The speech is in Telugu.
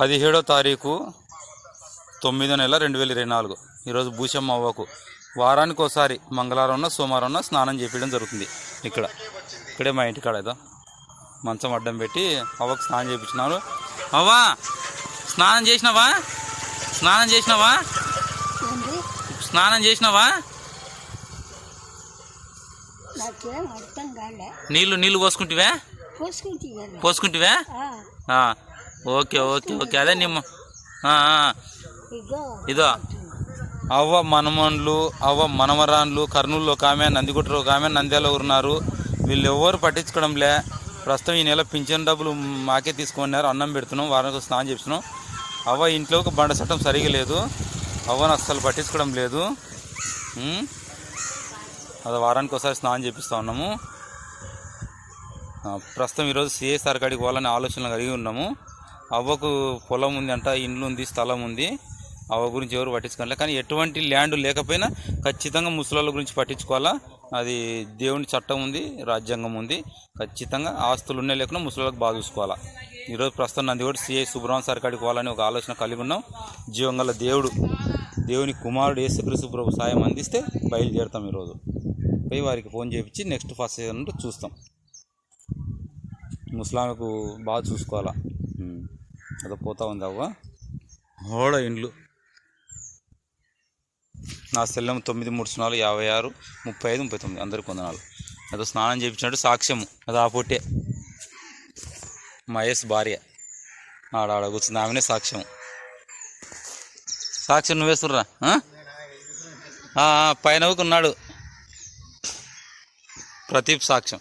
పదిహేడో తారీఖు తొమ్మిదో నెల రెండు వేల ఇరవై నాలుగు. ఈరోజు భూషమ్మ అవ్వకు. వారానికి ఒకసారి మంగళవారం ఉన్న సోమవారం ఉన్న స్నానం చేపించడం జరుగుతుంది ఇక్కడ. ఇక్కడే మా ఇంటికాడ ఏదో మంచం అడ్డం పెట్టి అవ్వకు స్నానం చేయించినారు అవ్వా! స్నానం చేసినావా? స్నానం చేసినావా? స్నానం చేసినావా? నీళ్ళు నీళ్ళు పోసుకుంటివే? పోసుకుంటివే. Okay okay okay. అదే నిమ్మ ఇదో. అవ్వ మనమన్లు అవ్వ మనమరాన్లు కర్నూలులో ఒక ఆమె నందిగుట్టలో ఒక ఆమె నంద్యాల ఉన్నారు. వీళ్ళు ఎవరు పట్టించుకోవడంలే ప్రస్తుతం ఈ నెల పింఛన్ డబ్బులు మాకే తీసుకున్నారు అన్నం పెడుతున్నాం వారానికి స్నానం చేస్తున్నాం అవ్వ ఇంట్లో ఒక బండ చట్టం సరిగా లేదు. అవ్వను అస్సలు పట్టించుకోవడం లేదు? అది వారానికి ఒకసారి స్నానం చేపిస్తూ ఉన్నాము. ప్రస్తుతం ఈరోజు సిఎస్ఆర్ కాడికి పోవాలని ఆలోచనలు కలిగి ఉన్నాము. అవ్వకు పొలం ఉంది అంట ఇండ్లు ఉంది స్థలం ఉంది. అవ్వ గురించి ఎవరు పట్టించుకోవాలి. కానీ ఎటువంటి ల్యాండ్ లేకపోయినా ఖచ్చితంగా ముసలాళ్ళ గురించి పట్టించుకోవాలా? అది దేవుని చట్టం ఉంది రాజ్యాంగం ఉంది. ఖచ్చితంగా ఆస్తులు ఉన్నాయి లేకుండా ముసలాళ్ళకి బాగా చూసుకోవాలా. ఈరోజు ప్రస్తుతం నంది కూడా సిఐ సుబ్రహ్మణ్య సార్ కాడికి పోవాలని ఒక ఆలోచన కలిగి ఉన్నాం. జీవంగల దేవుడు దేవుని కుమారుడు యేసుక్రీస్తు ప్రభు సాయం అందిస్తే బయలుదేరుతాం ఈరోజు. పోయి వారికి ఫోన్ చేయించి నెక్స్ట్ ఫస్ట్ సీజన్ చూస్తాం. ముస్లాంకు బాగా చూసుకోవాలా. అదో పోతా ఉంది అవ్వ. ఓడ ఇండ్లు. నా సెల్లం తొమ్మిది మూడు సున్నాలు యాభై ఆరు ముప్పై ఐదు ముప్పై తొమ్మిది అందరికి వందనాలు అదో స్నానం చేయించినట్టు సాక్ష్యము. అది ఆ పొట్టే. మహేష్ భార్య. ఆడ ఆడ కూర్చుంది. ఆమెనే సాక్ష్యం సాక్ష్యం నువ్వేస్తుర్రా ఆ? పైన ఉన్నాడు ప్రదీప్ సాక్ష్యం.